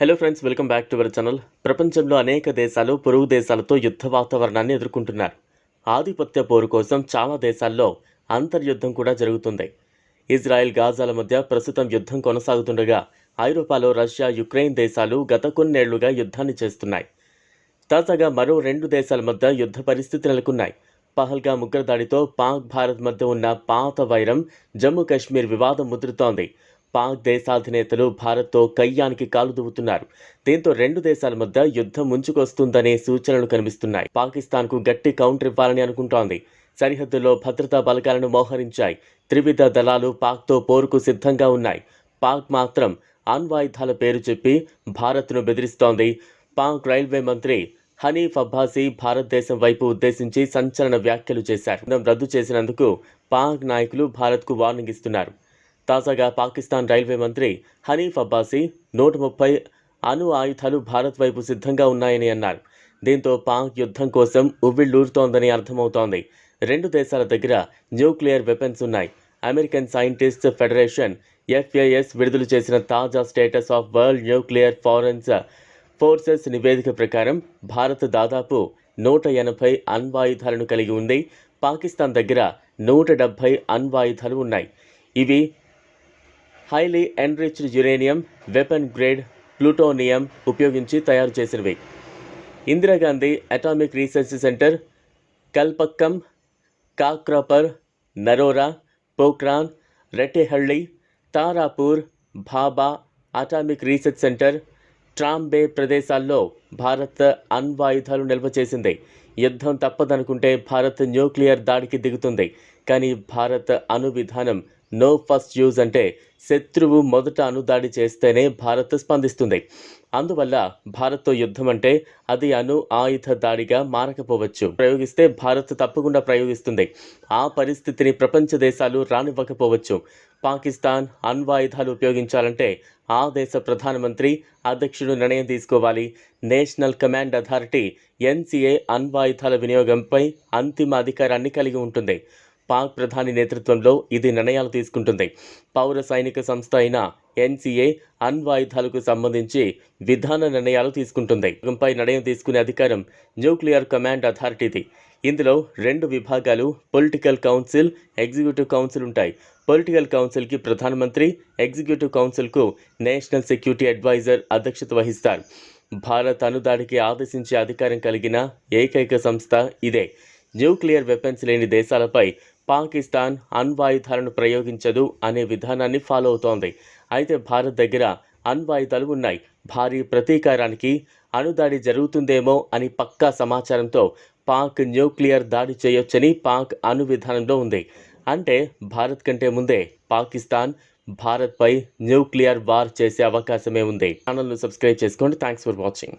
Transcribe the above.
Hello friends welcome back to our channel ప్రపంచంలో అనేక దేశాలు పొరుగు దేశాలతో యుద్ధ వాతావరణాన్ని ఎదుర్కొంటున్నారు. ఆధిపత్య పోరు కోసం చాలా దేశాల్లో అంతర్యుద్ధం కూడా జరుగుతుంది. ఇజ్రాయెల్ గాజాల మధ్య ప్రస్తుతం యుద్ధం కొనసాగుతుండగా ఐరోపాలో రష్యా యుక్రెయిన్ దేశాలు గత కొన్నేళ్ళుగా యుద్ధాన్ని చేస్తున్నాయి. తాజాగా మరో రెండు దేశాల మధ్య యుద్ధ పరిస్థితి నెలకొన్నాయి. పహల్గా ఉగ్రదాడితో పాక్ భారత్ మధ్య ఉన్న పాత వైరం జమ్మూ కాశ్మీర్ వివాదం ముదురుతోంది. పాక్ దేశాధినేతలు భారత్తో కయ్యానికి కాలు దువ్వుతున్నారు దీంతో రెండు దేశాల మధ్య యుద్ధం ముంచుకొస్తుందనే సూచనలు కనిపిస్తున్నాయి. పాకిస్తాన్కు గట్టి కౌంటర్ ఇవ్వాలని అనుకుంటోంది. సరిహద్దులో భద్రతా బలగాలను మోహరించాయి. త్రివిధ దళాలు పాక్తో పోరుకు సిద్ధంగా ఉన్నాయి. పాక్ మాత్రం అణ్వాయుధాల పేరు చెప్పి భారత్ను బెదిరిస్తోంది. పాక్ రైల్వే మంత్రి హనీఫ్ అబ్బాసీ భారతదేశం వైపు ఉద్దేశించి సంచలన వ్యాఖ్యలు చేశారు. రద్దు చేసినందుకు పాక్ నాయకులు భారత్కు వార్నింగ్ ఇస్తున్నారు. తాజాగా పాకిస్తాన్ రైల్వే మంత్రి హనీఫ్ అబ్బాసీ నూట ముప్పై అణు ఆయుధాలు భారత్ వైపు సిద్ధంగా ఉన్నాయని అన్నారు. దీంతో పాక్ యుద్ధం కోసం ఉవ్విళ్ళూరుతోందని అర్థమవుతోంది. రెండు దేశాల దగ్గర న్యూక్లియర్ వెపన్స్ ఉన్నాయి. అమెరికన్ సైంటిస్ట్ ఫెడరేషన్ ఎఫ్ఏఎస్ విడుదల చేసిన తాజా స్టేటస్ ఆఫ్ వరల్డ్ న్యూక్లియర్ ఫారెన్స్ ఫోర్సెస్ నివేదిక ప్రకారం భారత్ దాదాపు నూట ఎనభై అణ్వాయుధాలను కలిగి ఉంది. పాకిస్తాన్ దగ్గర నూట డెబ్భై అణ్వాయుధాలు ఉన్నాయి. ఇవి highly enriched uranium weapon grade plutonium ఉపయోగించి తయారు చేసినవి. Indira Gandhi atomic research centre Kalpakkam Kakrapar Narora Pokhran Rattehalli Tarapur Bhabha atomic research centre Trombay ప్రదేశాల్లో భారత్ అణ్వాయుధాలు నిల్వ చేసింది. యుద్ధం తప్పదనుకుంటే భారత్ న్యూక్లియర్ దాడికి దిగుతుంది. కానీ భారత్ అణు విధానం నో ఫస్ట్ యూజ్ అంటే శత్రువు మొదట అణుదాడి చేస్తేనే భారత్ స్పందిస్తుంది. అందువల్ల భారత్తో యుద్ధం అంటే అది అణు ఆయుధ దాడిగా మారకపోవచ్చు. ప్రయోగిస్తే భారత్ తప్పకుండా ప్రయోగిస్తుంది. ఆ పరిస్థితిని ప్రపంచ దేశాలు రానివ్వకపోవచ్చు. పాకిస్తాన్ అణ్వాయుధాలు ఉపయోగించాలంటే ఆ దేశ ప్రధానమంత్రి అధ్యక్షుడు నిర్ణయం తీసుకోవాలి. నేషనల్ కమాండ్ అథారిటీ ఎన్సీఏ అణ్వాయుధాల వినియోగంపై అంతిమ అధికారాన్ని కలిగి ఉంటుంది. పాక్ ప్రధాని నేతృత్వంలో ఇది నిర్ణయాలు తీసుకుంటుంది. పౌర సైనిక సంస్థ అయిన ఎన్సీఏ అణ్వాయుధాలకు సంబంధించి విధాన నిర్ణయాలు తీసుకుంటుంది. పై నిర్ణయం తీసుకునే అధికారం న్యూక్లియర్ కమాండ్ అథారిటీది. ఇందులో రెండు విభాగాలు పొలిటికల్ కౌన్సిల్ ఎగ్జిక్యూటివ్ కౌన్సిల్ ఉంటాయి. పొలిటికల్ కౌన్సిల్కి ప్రధానమంత్రి ఎగ్జిక్యూటివ్ కౌన్సిల్కు నేషనల్ సెక్యూరిటీ అడ్వైజర్ అధ్యక్షత వహిస్తారు. భారత్ అనుదాడికి ఆదేశించే అధికారం కలిగిన ఏకైక సంస్థ ఇదే. న్యూక్లియర్ వెపన్స్ లేని దేశాలపై పాకిస్తాన్ అణ్వాయుధాలను ప్రయోగించదు అనే విధానాన్ని ఫాలో అవుతోంది. అయితే భారత్ దగ్గర అణ్వాయుధాలు ఉన్నాయి. భారీ ప్రతీకారానికి అణుదాడి జరుగుతుందేమో అని పక్కా సమాచారంతో పాక్ న్యూక్లియర్ దాడి చేయొచ్చని పాక్ అణు విధానంలో ఉంది. అంటే భారత్ కంటే ముందే పాకిస్తాన్ భారత్పై న్యూక్లియర్ వార్ చేసే అవకాశమే ఉంది. ఛానల్ను సబ్స్క్రైబ్ చేసుకోండి. Thanks for watching.